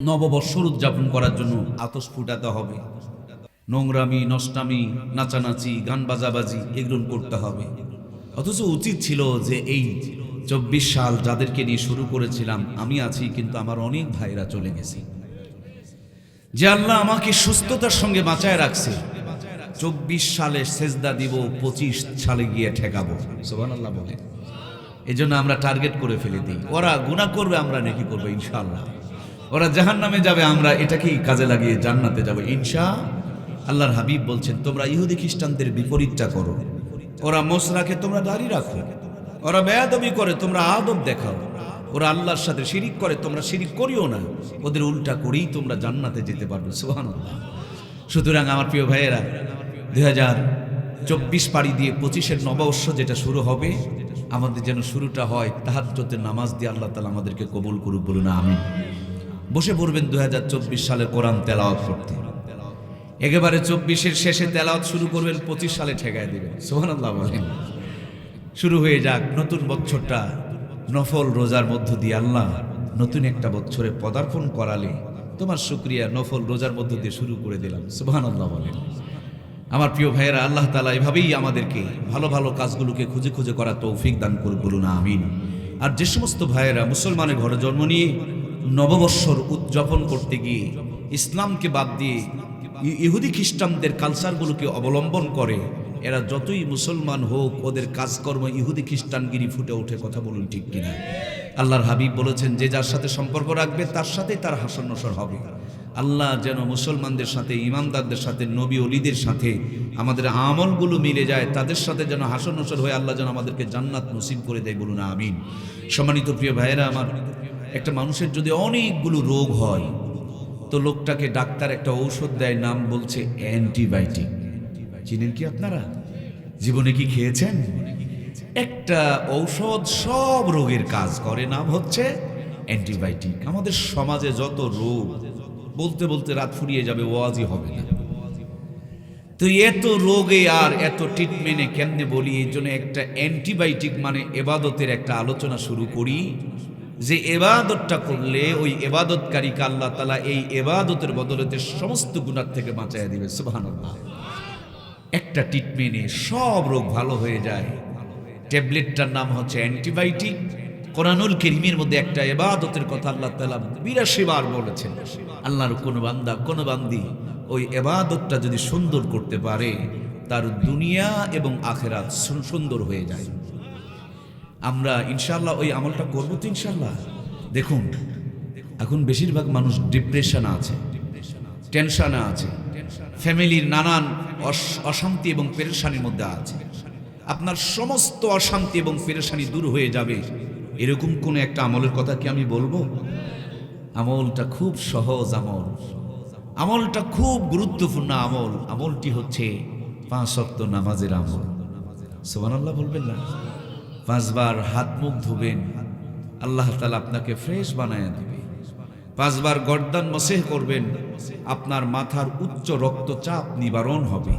নববর্ষর উদযাপন করার জন্য আতস ফুটাতে হবে। নোংরামি, নষ্টামি, নাচানাচি, গান বাজাবাজি এগুলো করতে হবে। অথচ উচিত ছিল যে এই চব্বিশ সাল যাদেরকে নিয়ে শুরু করেছিলাম, আমি আছি, কিন্তু আমার অনেক ভাইরা চলে গেছে। যে আল্লাহ আমাকে সুস্থতার সঙ্গে বাঁচায় রাখছে, চব্বিশ সালে সেজদা দিব, পঁচিশ সালে গিয়ে ঠেকাবো। সোহান আল্লাহ বলে এই আমরা টার্গেট করে ফেলে দিই। ওরা গুণা করবে, আমরা নাকি করব, ইনশাআল্লাহ। ওরা জাহান নামে যাবে, আমরা এটাকেই কাজে লাগিয়ে জান্নাতে যাব। ইনশা আল্লাহর হাবিব বলছেন, তোমরা ইহুদি খ্রিস্টানদের বিপরীতটা করো। ওরা মোস রাখে তোমরা দাড়ি রাখো। ওরা বেয়াদবি করে, তোমরা আদব দেখাও। ওরা আল্লাহর সাথে শিরিক করে, তোমরা শিরিক করিও না। ওদের উল্টা করেই তোমরা জান্নাতে যেতে পারবে। সোহান সুতরাং আমার প্রিয় ভাইয়েরা, দুই হাজার চব্বিশ পাড়ি দিয়ে পঁচিশের নববর্ষ যেটা শুরু হবে, আমাদের যেন শুরুটা হয় তাহাজ্জতের নামাজ দিয়ে আল্লাহ তালা আমাদেরকে কবুল করুক বলুন আমি বসে পড়বেন দু হাজার চব্বিশ সালে কোরআন তেলাওয়াত করতে। একেবারে চব্বিশের শেষে তেলাওয়াত শুরু করবেন, পঁচিশ সালে ঠেকায় দিবেন। সোহান আল্লাহ বলেন। শুরু হয়ে যাক নতুন বছরটা। নফল রোজার মধ্য দিয়ে আল্লাহ নতুন একটা বছরে পদার্পণ করালে তোমার শুক্রিয়া নফল রোজার মধ্য দিয়ে শুরু করে দিলাম। সুবহান আল্লাহ বলেন। আমার প্রিয় ভাইয়েরা, আল্লাহ তালা এভাবেই আমাদেরকে ভালো ভালো কাজগুলোকে খুঁজে খুঁজে করা তৌফিক দান করুক বলুন, আমিন। আর যে সমস্ত ভাইয়েরা মুসলমানের ঘরে জন্ম নিয়ে নববর্ষর উদযাপন করতে গিয়ে ইসলামকে বাদ দিয়ে ইহুদি খ্রিস্টানদের কালচারগুলোকে অবলম্বন করে, এরা যতই মুসলমান হোক, ওদের কাজকর্ম ইহুদি খ্রিস্টানগিরি ফুটে ওঠে, কথা বলুন ঠিক কিনা? আল্লাহর হাবিব বলেছেন, যে যার সাথে সম্পর্ক রাখবে, তার সাথেই তার হাসন নসর হবে। আল্লাহ যেন মুসলমানদের সাথে ইমানদারদের সাথে, নবী অলিদের সাথে আমাদের আমলগুলো মিলে যায়, তাদের সাথে যেন হাসন নসর হয়ে আল্লাহ যেন আমাদেরকে জান্নাত নসিব করে দেয়, বলুন আমিন। সম্মানিত প্রিয় ভাইয়েরা, আমার একটা মানুষের যদি অনেকগুলো রোগ হয়, তো লোকটাকে ডাক্তার একটা ঔষধ দেয়, নাম বলছে অ্যান্টিবায়োটিক। চিনেন কি আপনারা? জীবনে কি খেয়েছেন? একটা ঔষধ সব রোগের কাজ করে, নাম হচ্ছে অ্যান্টিবায়োটিক। আমাদের সমাজে যত রোগ, বলতে বলতে রাত ফুরিয়ে যাবে, ওয়াজই হবে না। তো এত রোগে আর এত ট্রিটমেন্টে কেমনে বলি? এই জন্য একটা অ্যান্টিবায়োটিক মানে এবাদতের একটা আলোচনা শুরু করি। যে এবাদতটা করলে ওই এবাদতকারীকে আল্লাহ তালা এই এবাদতের বদলতে সমস্ত গুণার থেকে বাঁচাইয়া দিবে, সুবহানাল্লাহ। একটা ট্রিটমেন্টে সব রোগ ভালো হয়ে যায়। ট্যাবলেটটার নাম হচ্ছে অ্যান্টিবায়োটিক। কোরআনুল কেরিমের মধ্যে একটা এবাদতের কথা আল্লাহ তালা বিরাশি বার বলেছেন। আল্লাহর কোন বান্দা, কোন বান্দি ওই এবাদতটা যদি সুন্দর করতে পারে, তার দুনিয়া এবং আখেরাত সুন্দর হয়ে যায়। আমরা ইনশাল্লাহ ওই আমলটা করব তো ইনশাল্লাহ দেখুন, এখন বেশিরভাগ মানুষ ডিপ্রেশনে আছে টেনশনে আছে ফ্যামিলির নানান অশ- অশান্তি এবং পেরেশানির মধ্যে আছে। আপনার সমস্ত অশান্তি এবং পেরেশানি দূর হয়ে যাবে। এরকম কোন একটা আমলের কথা কি আমি বলব? আমলটা খুব সহজ আমল। আমলটা খুব গুরুত্বপূর্ণ আমল। আমলটি হচ্ছে পাঁচ অক্ত নামাজের আমল। সোহানাল্লাহ বলবেন না? পাঁচবার হাত মুখ ধুবেন, আল্লাহ তালা আপনাকে ফ্রেশ বানায় দেবে। পাঁচবার গর্দান মসেহ করবেন, আপনার মাথার উচ্চ রক্তচাপ নিবারণ হবে।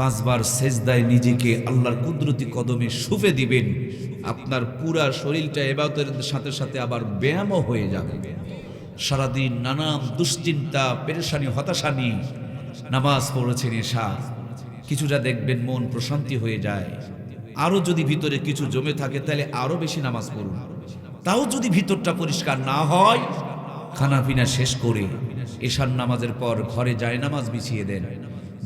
পাঁচবার সেজদায় নিজেকে আল্লাহর কুদরতি কদমে শুফে দিবেন, আপনার পুরা শরীরটা এবাদতের সাথে সাথে আবার ব্যায়ামও হয়ে যাবে। সারাদিন নানান দুশ্চিন্তা, পেরেশানি হতাশা নিয়ে নামাজ পড়েছেন এশা কিছুটা দেখবেন মন প্রশান্তি হয়ে যায়। আরও যদি ভিতরে কিছু জমে থাকে, তাহলে আরও বেশি নামাজ পড়ুন। তাও যদি ভিতরটা পরিষ্কার না হয় খানা পিনা শেষ করে এশার নামাজের পর ঘরে যায়, নামাজ বিছিয়ে দেন।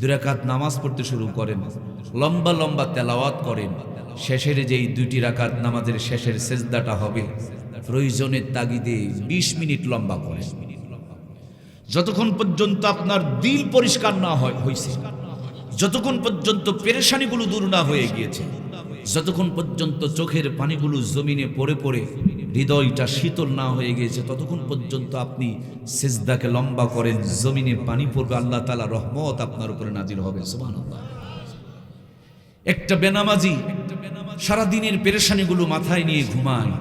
দুরাকাত নামাজ পড়তে শুরু করেন, লম্বা লম্বা তেলাওয়াত করেন। শেষের যেই দুইটি রাকাত নামাজের শেষের সেজদাটা হবে, প্রয়োজনের তাগিদে বিশ মিনিট লম্বা করেন। যতক্ষণ পর্যন্ত আপনার দিল পরিষ্কার না হয় হয়েছে যতক্ষণ পর্যন্ত পেরেশানিগুলো দূর না হয়ে গিয়েছে যতক্ষণ পর্যন্ত চোখের পানিগুলো জমিনে পড়ে পড়ে হৃদয়টা শীতল না হয়ে গিয়েছে, ততক্ষণ পর্যন্ত আপনি সেজদাকে লম্বা করেন, জমিনে পানি পড়বে, আল্লাহ তালা রহমত আপনার উপরে নাজির হবে, সুবহানাল্লাহ। একটা বেনামাজি সারাদিনের পেরেশানিগুলো মাথায় নিয়ে ঘুমায়,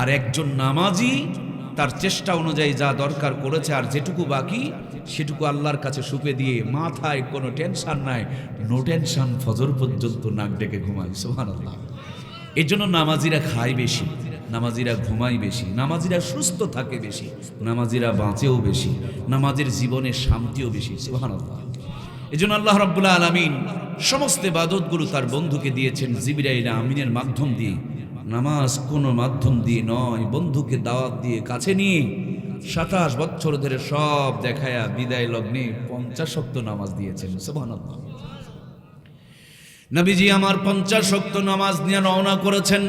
আর একজন নামাজি তার চেষ্টা অনুযায়ী যা দরকার করেছে আর যেটুকু বাকি সেটুকু আল্লাহর কাছে সুপে দিয়ে মাথায় কোনো টেনশন নাই নো টেনশন ফজর পর্যন্ত নাক ডেকে ঘুমায় সোহান আল্লাহ এই জন্য নামাজিরা খায় বেশি, নামাজিরা ঘুমায় বেশি, নামাজিরা সুস্থ থাকে বেশি, নামাজিরা বাঁচেও বেশি, নামাজের জীবনে শান্তিও বেশি, সুবহানাল্লাহ। এই জন্য আল্লাহ রাব্বুল আলামিন সমস্ত ইবাদতগুলো তার বন্ধুকে দিয়েছেন জিবরাইল আমিনের মাধ্যম দিয়ে। নামাজ কোনো মাধ্যম দিয়ে নয়, বন্ধুকে দাওয়াত দিয়ে কাছে নিয়ে সাতাশ বছর ধরে সব দেখায়া বিদায় লগ্নে পঞ্চাশ শক্ত নামাজ দিয়েছেন, সুবহানাল্লাহ। নবীজি আমার পঞ্চাশ শক্ত নামাজ নিয়ে রওনা করেছেন।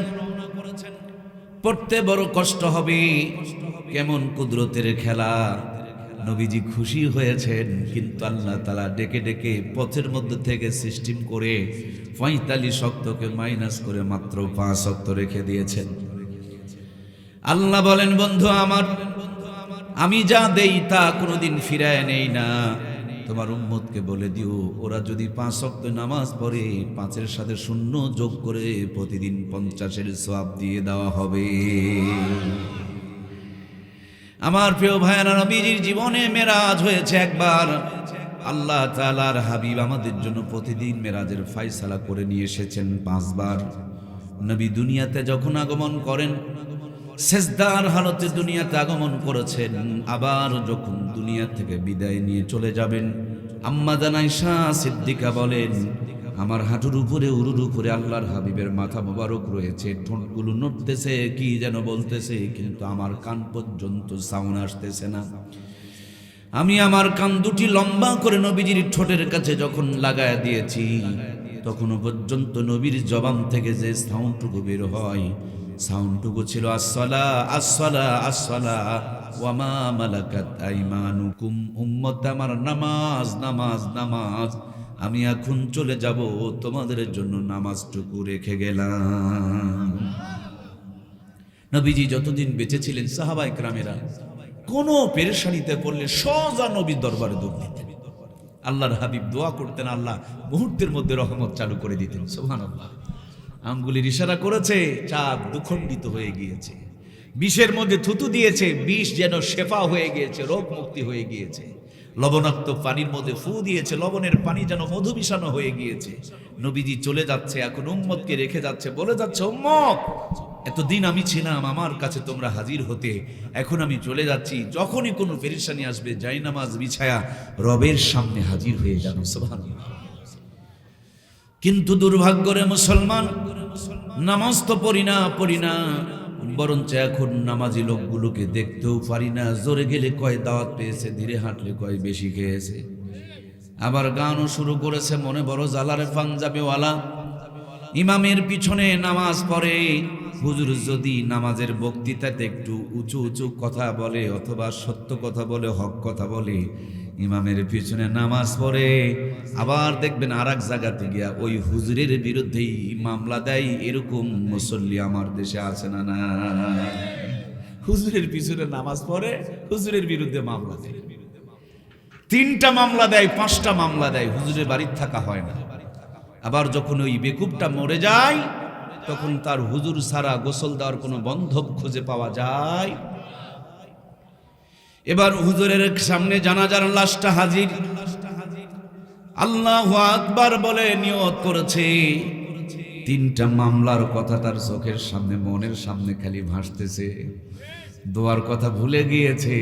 পড়তে বড় কষ্ট হবে, কেমন কুদরতের খেলা। নবীজি খুশি হয়েছেন, কিন্তু আল্লাহ তালা ডেকে ডেকে পথের মধ্যে থেকে সিস্টেম করে পঁয়তাল্লিশ শক্তকে মাইনাস করে মাত্র পাঁচ শক্ত রেখে দিয়েছেন। আল্লাহ বলেন, বন্ধু আমার আমি যা দেই তা কোনোদিন ফিরায় নেই না। তোমার উম্মতকে বলে দিও, ওরা যদি পাঁচ শক্ত নামাজ পড়ে, পাঁচের সাথে শূন্য যোগ করে প্রতিদিন পঞ্চাশের সওয়াব দিয়ে দেওয়া হবে। আমার প্রিয় ভাইয়ারা, নবীজির জীবনে মেরাজ হয়েছে একবার। আল্লাহ তাআলার হাবিব আমাদের জন্য প্রতিদিন মেরাজের ফাইসালা করে নিয়ে এসেছেন পাঁচবার। নবী দুনিয়াতে যখন আগমন করেন সেজদার হালতে দুনিয়াতে আগমন করেছেন। আবার যখন দুনিয়া থেকে বিদায় নিয়ে চলে যাবেন, আম্মা জানাইশা সিদ্দিকা বলেন, আমার হাঁটুর উপরে, উরুর উপরে আল্লাহর হাবিবের মাথা মোবারক রয়েছে। ঠোঁটগুলো নড়তেছে, কি যেন বলতেছে, কিন্তু আমার কান পর্যন্ত সাউন্ড আসতেছে না। আমি আমার কান দুটি লম্বা করে নবীজির ঠোঁটের কাছে যখন লাগায় দিয়েছি তখনও পর্যন্ত নবীর জবান থেকে যে সাউন্ডটুকু বের হয় সাউন্ডটুকু ছিল, আসসালা আসসালা আসসালা ওয়ামা মালাকাত আইমানুকুম উম্মত, আমার নামাজ নামাজ নামাজ, আমি এখন চলে যাব তোমাদের জন্য নামাজটুকু রেখে গেলাম। নবীজি যতদিন বেঁচে ছিলেন সাহাবাই ক্রামেরা কোনো পেরেশানিতে পড়লে সোজা নবীর দরবারে দৌড় দিতেন। আল্লাহর হাবিব দোয়া করতেন, আল্লাহ মুহূর্তের মধ্যে রহমত চালু করে দিতেন সোহান আল্লাহ আঙ্গুলির ইশারা করেছে, চাঁদ দুখণ্ডিত হয়ে গিয়েছে। বিষের মধ্যে থুতু দিয়েছে, বিষ যেন শেফা হয়ে গিয়েছে রোগ মুক্তি হয়ে গিয়েছে। লবণাক্ত পানির মধ্যে ফু দিয়েছে, লবণের পানি যেন মধু মিশানো হয়ে গিয়েছে। নবীজি চলে যাচ্ছে, এখন উম্মতকে রেখে যাচ্ছে, বলে যাচ্ছে, উম্মত, এতদিন আমি ছিলাম, আমার কাছে তোমরা হাজির হতে। এখন আমি চলে যাচ্ছি, যখনই কোনো পেরেশানি আসবে যাই নামাজ বিছায়া রবের সামনে হাজির হয়ে যাবে। সুবহানাল্লাহ। কিন্তু দুর্ভাগ্য রে মুসলমান, নামাজ তো পড়ি না পড়ি না। বরঞ্চ এখন নামাজি লোকগুলোকে দেখতেও পারি না। জোরে গেলে কয় দাওয়াত পেয়েছে, ধীরে হাঁটলে কয় বেশি খেয়েছে। আবার গানও শুরু করেছে, মনে বড় জালারে পাঞ্জাবিওয়ালা। ইমামের পিছনে নামাজ পড়ে। হুজুর যদি নামাজের বক্তৃতাতে একটু উঁচু উঁচু কথা বলে, অথবা সত্য কথা বলে, হক কথা বলে ইমামের পিছনে নামাজ পড়ে, আবার দেখবেন আর এক জায়গাতে গিয়া ওই হুজুরের বিরুদ্ধেই মামলা দেয়, এরকম মুসল্লি আমার দেশে আছে না না হুজুরের পিছনে নামাজ পড়ে, হুজুরের বিরুদ্ধে মামলা দেয়। তিনটা মামলা দেয়, পাঁচটা মামলা দেয়, হুজুরের বাড়ির থাকা হয় না। আবার যখন ওই বেকুবটা মরে যায়, তখন তার হুজুর সারা গোসল দেওয়ার কোনো বন্ধক খুঁজে পাওয়া যায় এবার হুজুরের সামনে জানাজার লাশটা হাজির। আল্লাহ আকবার বলে নিয়ত করেছে। তিনটা মামলার কথা তার চোখের সামনে, মনের সামনে খালি ভাসতেছে। দোয়ার কথা ভুলে গিয়েছে।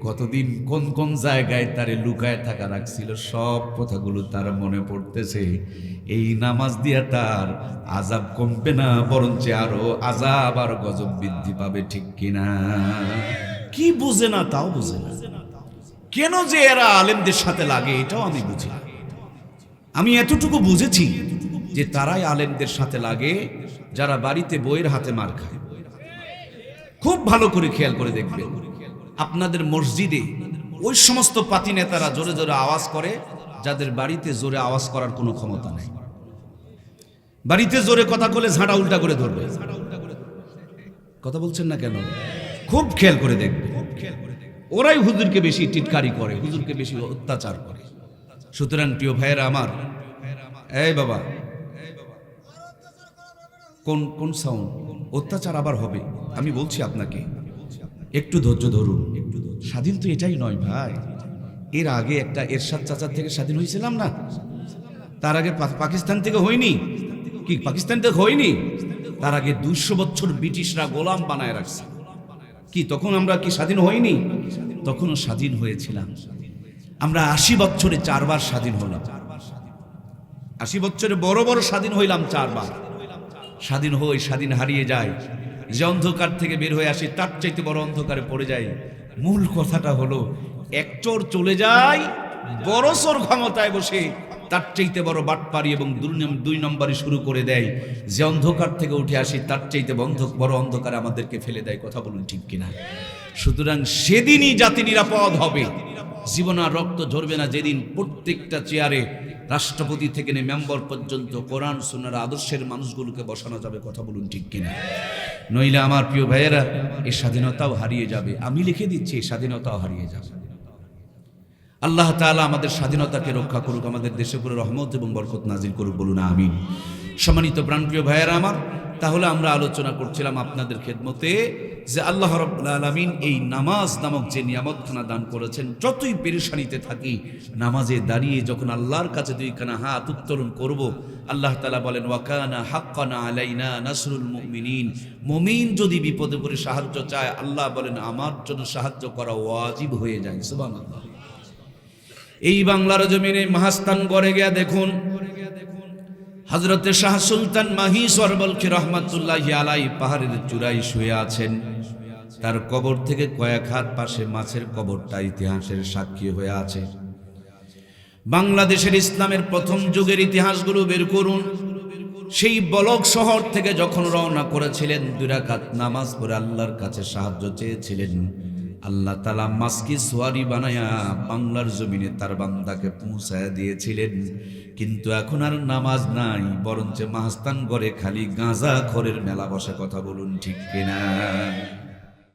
কতদিন কোন কোন জায়গায় তারে লুকায় থাকা রাখছিল, সব কথাগুলো তার মনে পড়তেছে। এই নামাজ দিয়া তার আজাব কমবে না, বরঞ্চ আরও আজাব আর গজব বৃদ্ধি পাবে, ঠিক কিনা? কি বুঝে না তাও বুঝে না। কেন যে এরা আলেমদের সাথে লাগে, এটাও আমি বুঝি আমি এতটুকু বুঝেছি যে তারাই আলেমদের সাথে লাগে, যারা বাড়িতে বইয়ের হাতে মার খায়। খুব ভালো করে খেয়াল করে দেখবেন, আপনাদের মসজিদে ওই সমস্ত পাতি নেতারা জোরে জোরে আওয়াজ করে, যাদের বাড়িতে জোরে আওয়াজ করার কোনো ক্ষমতা নেই। বাড়িতে জোরে কথা বলে ঝাঁটা উল্টা করে ধরবে। কথা বলছেন না কেন? খুব খেয়াল করে দেখবে। ওরাই হুজুরকে বেশি টিটকারি করে, হুজুরকে বেশি অত্যাচার করে। সুতরাং প্রিয় ভাইয়েরা আমার, এই বাবা, কোন কোন সাউন্ড অত্যাচার আবার হবে। আমি বলছি আপনাকে, একটু ধৈর্য ধরুন। স্বাধীন তো এটাই নয় ভাই। এর আগে একটা এরশাদ চাচার থেকে স্বাধীন হয়েছিলাম না? তার আগে পাকিস্তান থেকে হয়নি? কি, পাকিস্তান থেকে হয়নি? তার আগে দুইশো বছর ব্রিটিশরা গোলাম বানায় রাখছে। কি, তখন আমরা কি স্বাধীন হইনি? তখনও স্বাধীন হয়েছিলাম। আমরা আশি বছরে চারবার স্বাধীন হলাম। আশি বছরে বড় বড় স্বাধীন হইলাম চারবার। স্বাধীন হই, স্বাধীন হারিয়ে যায় যে অন্ধকার থেকে বের হয়ে আসি, তার চাইতে বড় অন্ধকারে পড়ে যায় মূল কথাটা হলো, এক চোর চলে যায়, বড় চোর ক্ষমতায় বসে তার চাইতে বড় বাটপারি এবং দুই নম- দুই নম্বরই শুরু করে দেয়। যে অন্ধকার থেকে উঠে আসি, তার চাইতে বন্ধ বড় অন্ধকারে আমাদেরকে ফেলে দেয়। কথা বলুন ঠিক কিনা? সুতরাং সেদিনই জাতি নিরাপদ হবে। জীবন আর রক্ত ঝরবে না। যেদিন প্রত্যেকটা চেয়ারে রাষ্ট্রপতি থেকে নিয়ে মেম্বার পর্যন্ত কোরআন সোনার আদর্শের মানুষগুলোকে বসানো যাবে। কথা বলুন ঠিক কিনা? নইলে আমার প্রিয় ভাইয়েরা এই স্বাধীনতাও হারিয়ে যাবে। আমি লিখে দিচ্ছি এই স্বাধীনতাও হারিয়ে যাবে। আল্লাহ তাআলা আমাদের স্বাধীনতাকে রক্ষা করুক, আমাদের দেশে পুরো রহমত এবং বরকত নাজিল করুক বলুন, আমিন। সম্মানিত প্রাণপ্রিয় ভাইয়েরা আমার, তাহলে আমরা আলোচনা করছিলাম আপনাদের খেদমতে যে আল্লাহ রব্বুল আলমিন এই নামাজ নামক যে নিয়ামতখানা দান করেছেন, যতই পেরেশানিতে থাকি, নামাজে দাঁড়িয়ে যখন আল্লাহর কাছে দুইখানা হাত উত্তোলন করব, আল্লাহ তালা বলেন, ওয়াকানা হাক্কানা আলাইনা নাসরুল মুমিনিন। মুমিন যদি বিপদে পড়ে সাহায্য চায়, আল্লাহ বলেন, আমার জন্য সাহায্য করা ওয়াজিব হয়ে যায়। সুবহানাল্লাহ। এই বাংলার জমিনে মাহাস্তান গড়ে গিয়া দেখুন। হজরতে শাহ সুলতান মাহি সরবলকে রহমাতুল্লাহ আলাই পাহাড়ের চূড়ায় শুয়ে আছেন। তার কবর থেকে কয়েক হাত পাশে মাছের কবরটা ইতিহাসের সাক্ষী হয়ে আছে। বাংলাদেশের ইসলামের প্রথম যুগের ইতিহাসগুলো বের করুন। সেই বলক শহর থেকে যখন রওনা করেছিলেন দুরাকাত নামাজ পড়ে আল্লাহর কাছে সাহায্য চেয়েছিলেন। আল্লাহ তালা মাসকি সোয়ারি বানায়া বাংলার জমিনে তার বান্দাকে পৌঁছায় দিয়েছিলেন। কিন্তু এখন আর নামাজ নাই, বরঞ্চ মাহস্তান ঘরে খালি গাঁজা খরের মেলা বসে কথা বলুন, ঠিক কিনা?